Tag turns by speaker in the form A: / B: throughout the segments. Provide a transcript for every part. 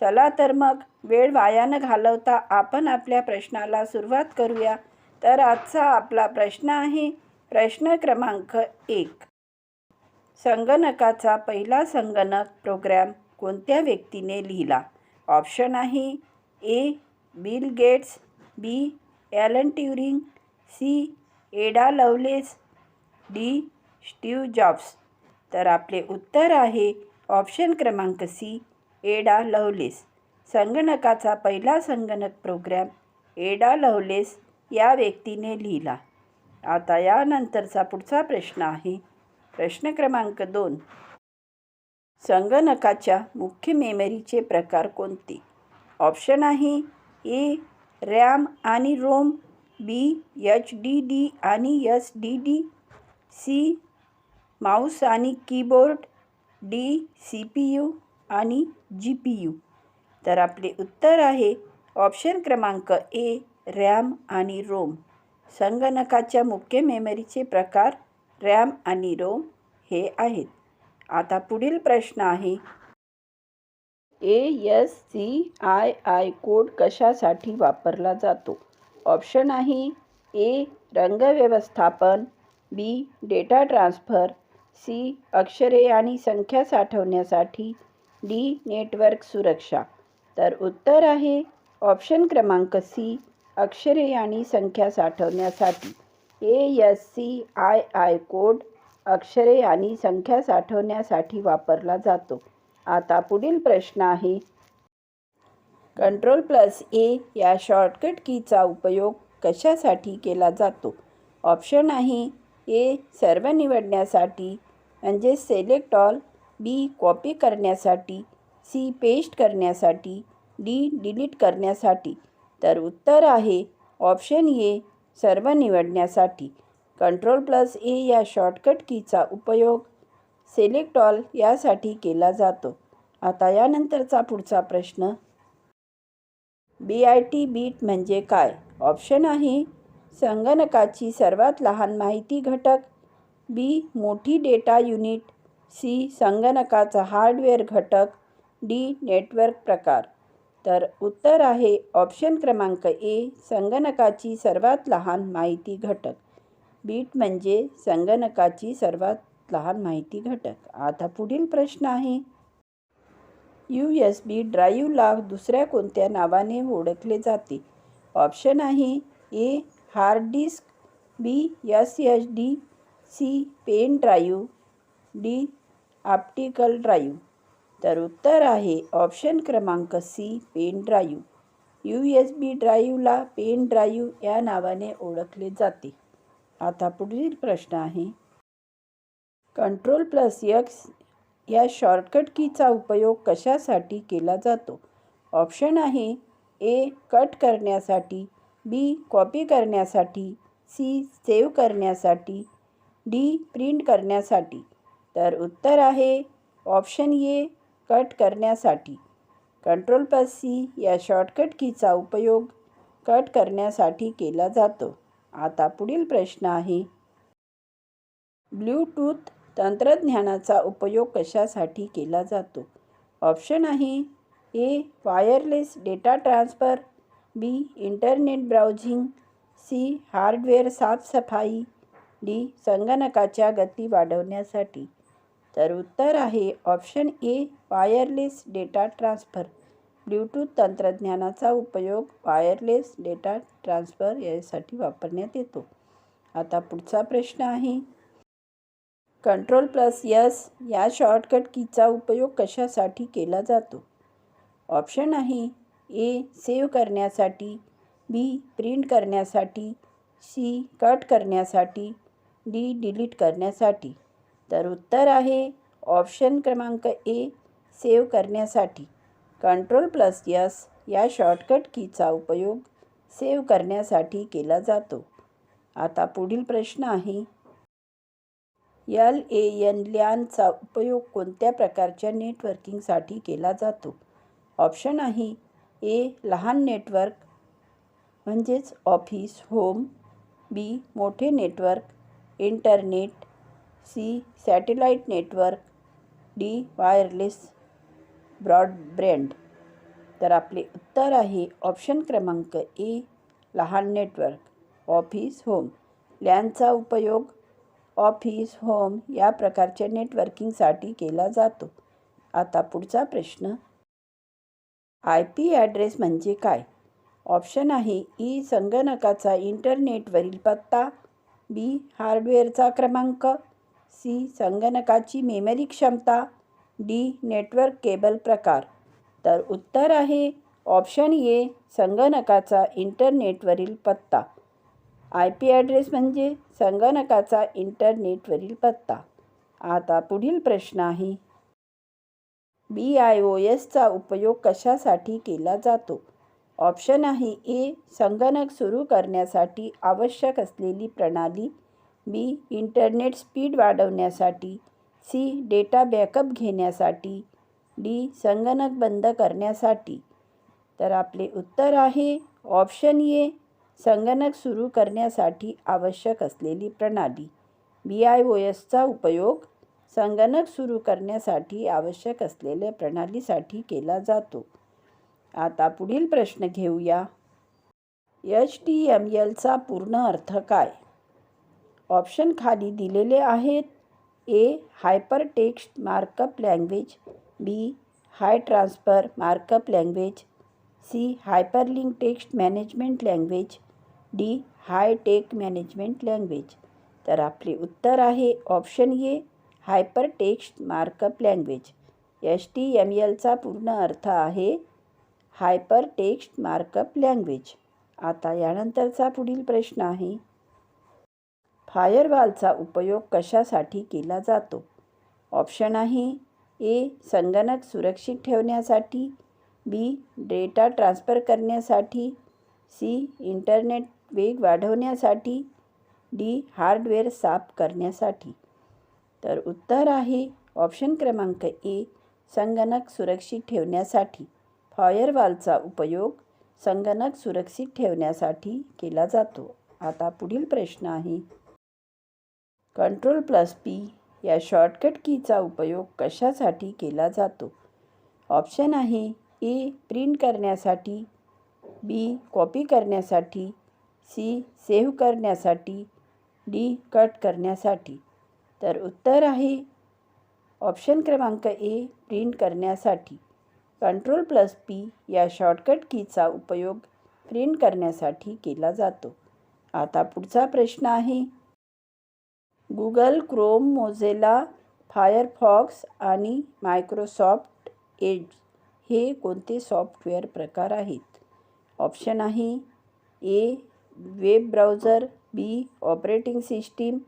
A: चला तर मग वेळ वाया न घालवता आपण आपल्या प्रश्नाला सुरुवात करूया. तर आजचा आपला प्रश्न आहे प्रश्न क्रमांक एक. संगणकाचा पहिला संगणक प्रोग्रॅम कोणत्या व्यक्तीने लिहिला? ऑप्शन आहे A Bill Gates B Alan Turing C Ada Lovelace D Steve Jobs. तर आपले उत्तर आहे ऑप्शन क्रमांक सी एडा लवलेस संगणकाचा पहिला संगणक प्रोग्रॅम एडा लवलेस या व्यक्तीने लिहिला. आता यानंतरचा पुढचा प्रश्न आहे. प्रश्न क्रमांक दोन. संगणकाच्या मुख्य मेमरीचे प्रकार कोणते? ऑप्शन आहे ए रॅम आणि ROM B H D D आणि S D D C mouse आणि keyboard D C P U आणि जी पी यू तर आपले उत्तर आहे ऑप्शन क्रमांक ए रॅम आणि रोम संगणकाच्या मुख्य मेमरीचे प्रकार रॅम आणि रोम हे आहेत. आता पुढील प्रश्न आहे A S C I I code कशासाठी वापरला जातो? ऑप्शन आहे ए रंग व्यवस्थापन बी डेटा ट्रान्सफर सी अक्षरे आणि संख्या साठवण्यासाठी डी नेटवर्क सुरक्षा. तर उत्तर आहे ऑप्शन क्रमांक सी अक्षरे आणि संख्या साठवण्यासाठी. A S C I I code अक्षरे आणि संख्या साठवण्यासाठी वापरला जातो. आता पुढील प्रश्न आहे. कंट्रोल प्लस ए या शॉर्टकट कीचा उपयोग कशासाठी केला जातो? ऑप्शन आहे ए सर्व निवडण्यासाठी म्हणजे सिलेक्ट ऑल बी कॉपी करण्यासाठी सी पेस्ट करण्यासाठी डी डिलीट करण्यासाठी. तर उत्तर आहे ऑप्शन ए सर्व निवडण्यासाठी. कंट्रोल प्लस ए या शॉर्टकट कीचा उपयोग सिलेक्ट ऑल यासाठी केला जातो. आता यानंतरचा पुढचा प्रश्न. बी आय टी बीट म्हणजे काय? ऑप्शन आहे संगणकाची सर्वात लहान माहिती घटक. बी मोठी डेटा युनिट सी संगणकाचा हार्डवेअर घटक डी नेटवर्क प्रकार. तर उत्तर आहे ऑप्शन क्रमांक ए संगणकाची सर्वात लहान माहिती घटक. बीट म्हणजे संगणकाची सर्वात लहान माहिती घटक. आता पुढील प्रश्न आहे. यू एस बी ड्राईव्हला दुसऱ्या कोणत्या नावाने ओळखले जाते? ऑप्शन आहे A hard disk B S H D C pen drive D optical drive. तर उत्तर आहे ऑप्शन क्रमांक C pen drive. U S B ड्राईव्हला pen drive या नावाने ओळखले जाते. आता पुढील प्रश्न आहे. कंट्रोल प्लस यक्स या शॉर्टकट कीचा उपयोग कशासाठी केला जातो? ऑप्शन आहे ए कट करण्यासाठी बी कॉपी करण्यासाठी सी सेव्ह करण्यासाठी डी प्रिंट करण्यासाठी. तर उत्तर आहे ऑप्शन ए कट करण्यासाठी. कंट्रोल प्लस सी या शॉर्टकट कीचा उपयोग कट करण्यासाठी केला जातो. आता पुढील प्रश्न आहे ब्ल्यूटूथ तंत्रज्ञानाचा उपयोग कशासाठी केला जातो? ऑप्शन आहे A wireless data transfer B internet browsing C hardware साफसफाई डी संगणकाच्या गती वाढवण्यासाठी. तर उत्तर आहे option A wireless data transfer Bluetooth तंत्रज्ञानाचा उपयोग वायरलेस डेटा ट्रान्सफर यासाठी वापरण्यात येतो. आता पुढचा प्रश्न आहे. कंट्रोल प्लस यस या शॉर्टकट कीचा उपयोग कशासाठी केला जातो? ऑप्शन आहे ए सेव्ह करण्यासाठी बी प्रिंट करण्यासाठी सी कट करण्यासाठी डी डिलीट करण्यासाठी. तर उत्तर आहे ऑप्शन क्रमांक ए सेव्ह करण्यासाठी. कंट्रोल प्लस यस या शॉर्टकट कीचा उपयोग सेव्ह करण्यासाठी केला जातो. आता पुढील प्रश्न आहे एल ए एन लॅनचा उपयोग कोणत्या प्रकारच्या नेटवर्किंगसाठी केला जातो? ऑप्शन आहे ए लहान नेटवर्क म्हणजेच ऑफिस होम बी मोठे network internet C satellite network D wireless broadband. तर आपले उत्तर आहे ऑप्शन क्रमांक ए लहान नेटवर्क ऑफिस होम. लॅनचा उपयोग ऑफिस होम या प्रकारच्या नेटवर्किंगसाठी केला जातो. आता पुढचा प्रश्न. आय पी ॲड्रेस म्हणजे काय? ऑप्शन आहे ई संगणकाचा इंटरनेटवरील पत्ता बी हार्डवेअरचा क्रमांक सी. संगणकाची मेमरी क्षमता डी. नेटवर्क केबल प्रकार. तर उत्तर आहे ऑप्शन ए संगणकाचा इंटरनेटवरील पत्ता. आय. पी. ॲड्रेस म्हणजे संगणकाचा इंटरनेटवरील पत्ता. आता पुढील प्रश्न आहे. बी. आय. ओ. एसचा उपयोग कशासाठी केला जातो? ऑप्शन आहे ए संगणक सुरू करण्यासाठी आवश्यक असलेली प्रणाली बी इंटरनेट स्पीड वाढवण्यासाठी सी डेटा बॅकअप घेण्यासाठी डी संगणक बंद करण्यासाठी. तर आपले उत्तर आहे ऑप्शन ए संगणक सुरू करण्यासाठी आवश्यक असलेली प्रणाली. बी आय ओ एसचा उपयोग संगणक सुरू करण्यासाठी आवश्यक असलेल्या प्रणालीसाठी केला जातो. आता पुढील प्रश्न घेऊया. एच टी एम एलचा पूर्ण अर्थ काय? ऑप्शन खाली दिलेले आहेत. A. Hyper text markup language. B. High transfer markup language. C. Hyperlink text management language. D. High tech management language. तर आपले उत्तर आहे option A. Hyper text markup language. S T M एलचा पूर्ण अर्थ आहे हायपर टेक्स्ट मार्कअप लँग्वेज. आता यानंतरचा पुढील प्रश्न आहे. फायरवॉलचा उपयोग कशासाठी केला जातो? ऑप्शन आहे ए संगणक सुरक्षित ठेवण्यासाठी बी डेटा ट्रान्सफर करण्यासाठी सी इंटरनेट वेग वाढवण्यासाठी डी हार्डवेअर साफ करण्यासाठी. तर उत्तर आहे ऑप्शन क्रमांक ए संगणक सुरक्षित ठेवण्यासाठी. फायरवॉलचा उपयोग संगणक सुरक्षित ठेवण्यासाठी केला जातो. आता पुढील प्रश्न आहे. कंट्रोल प्लस पी या शॉर्टकट कीचा उपयोग कशासाठी केला जातो? ऑप्शन आहे ए प्रिंट करण्यासाठी बी कॉपी करण्यासाठी सी सेव्ह करण्यासाठी डी कट करण्यासाठी. तर उत्तर आहे ऑप्शन क्रमांक ए प्रिंट करण्यासाठी. कंट्रोल प्लस पी या शॉर्टकट कीचा उपयोग प्रिंट करण्यासाठी केला जातो. आता पुढचा प्रश्न आहे गुगल क्रोम मोझेला फायरफॉक्स आणि मायक्रोसॉफ्ट एज हे कोणते सॉफ्टवेअर प्रकार आहेत? ऑप्शन आहे A web browser B operating system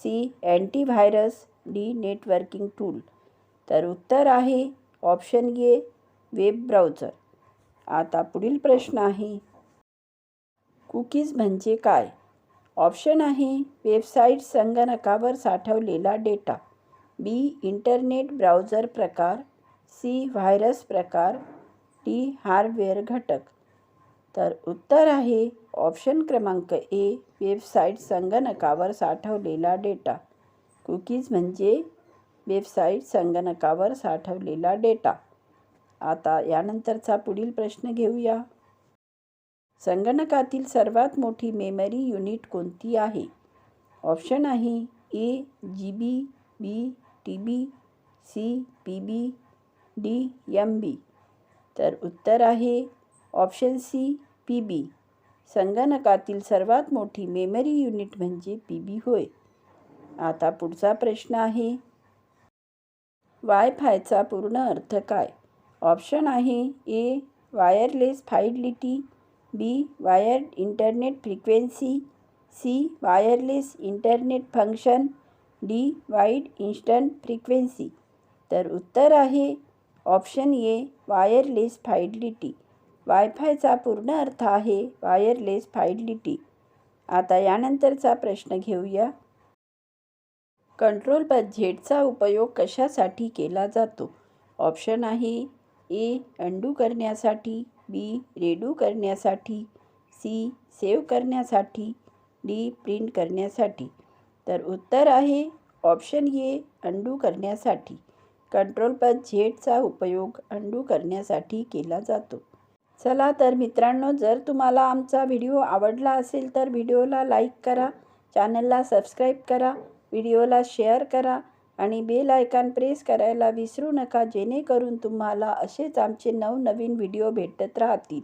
A: C antivirus D networking tool. तर उत्तर आहे ऑप्शन ए वेब ब्राउझर. आता पुढील प्रश्न आहे कुकीज म्हणजे काय? ऑप्शन आहे वेबसाईट संगणकावर साठवलेला डेटा. बी इंटरनेट ब्राउझर प्रकार. सी व्हायरस प्रकार. डी हार्डवेअर घटक. तर उत्तर आहे ऑप्शन क्रमांक ए वेबसाईट संगणकावर साठवलेला डेटा. कुकीज म्हणजे वेबसाईट संगणकावर साठवलेला डेटा. आता यानंतरचा पुढील प्रश्न घेऊया. संगणकातील सर्वात मोठी मेमरी युनिट कोणती आहे? ऑप्शन आहे A G B B T B C P B D M B तर उत्तर आहे ऑप्शन सी पी बी संगणकातील सर्वात मोठी मेमरी युनिट म्हणजे पी बी होय. आता पुढचा प्रश्न आहे वायफायचा पूर्ण अर्थ काय? ऑप्शन आहे A wireless fidelity B wired internet frequency C wireless internet function D wide instant frequency. तर उत्तर आहे ऑप्शन ए वायरलेस फायडलिटी वायफायचा पूर्ण अर्थ आहे वायरलेस फायडलिटी आता यानंतरचा प्रश्न घेऊया. कंट्रोल बजेटचा उपयोग कशासाठी केला जातो? ऑप्शन आहे ए अंडू करण्यासाठी बी रेडू करण्यासाठी सी सेव्ह करण्यासाठी डी प्रिंट करण्यासाठी. तर उत्तर आहे ऑप्शन ए अंडू करण्यासाठी. कंट्रोल बजेटचा उपयोग अंडू करण्यासाठी केला जातो. चला तर मित्रांनो जर तुम्हाला आमचा व्हिडिओ आवडला असेल तर व्हिडिओला लाईक करा चॅनलला सबस्क्राईब करा व्हिडिओला शेअर करा आणि बेल आयकॉन प्रेस करायला विसरू नका जेणेकरून तुम्हाला असेच आमचे नवनवीन व्हिडिओ भेटत राहतील.